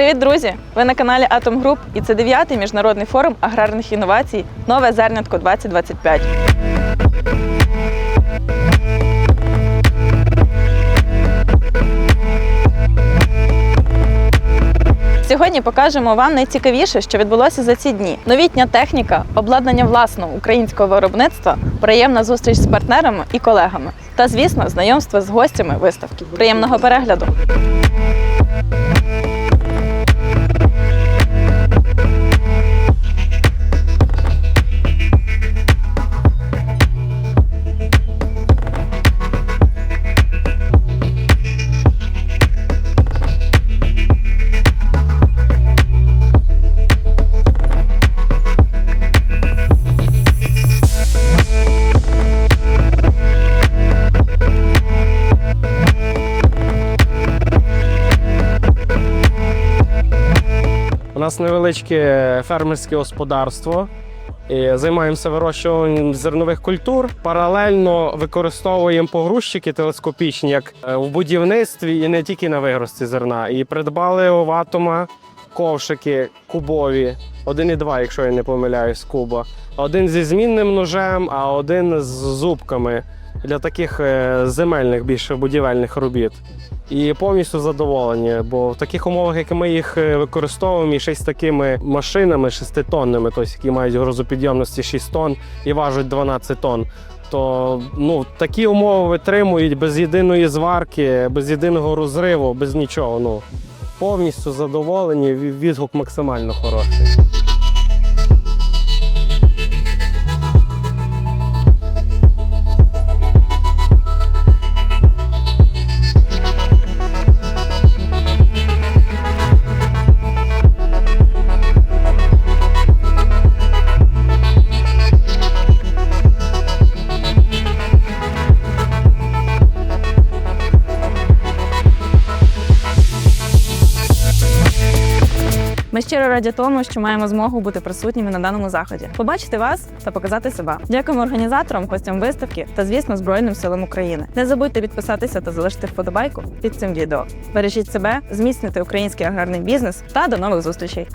Привіт, друзі! Ви на каналі Атом Груп і це дев'ятий міжнародний форум аграрних інновацій Нове зернятко 2025. Сьогодні покажемо вам найцікавіше, що відбулося за ці дні. Новітня техніка, обладнання власного українського виробництва, приємна зустріч з партнерами і колегами. Та, звісно, знайомство з гостями виставки. Приємного перегляду! У нас невеличке фермерське господарство. І займаємося вирощуванням зернових культур. Паралельно використовуємо погрузчики телескопічні, як е, в будівництві і не тільки на вигрузці зерна. І придбали у Атома ковшики кубові, один і два, якщо я не помиляюсь, куба. Один зі змінним ножем, а один з зубками для таких е, земельних більше будівельних робіт. І повністю задоволені, бо в таких умовах, як ми їх е, використовуємо, і ще з такими машинами шеститонними, тобто які мають грузопідйомності 6 тонн і важать 12 тонн. То ну, такі умови витримують без єдиної зварки, без єдиного розриву, без нічого. Ну, повністю задоволені, відгук максимально хороший. Ми щиро раді тому, що маємо змогу бути присутніми на даному заході, побачити вас та показати себе. Дякуємо організаторам, гостям виставки та, звісно, Збройним силам України. Не забудьте підписатися та залишити вподобайку під цим відео. Бережіть себе, зміцнюйте український аграрний бізнес та до нових зустрічей.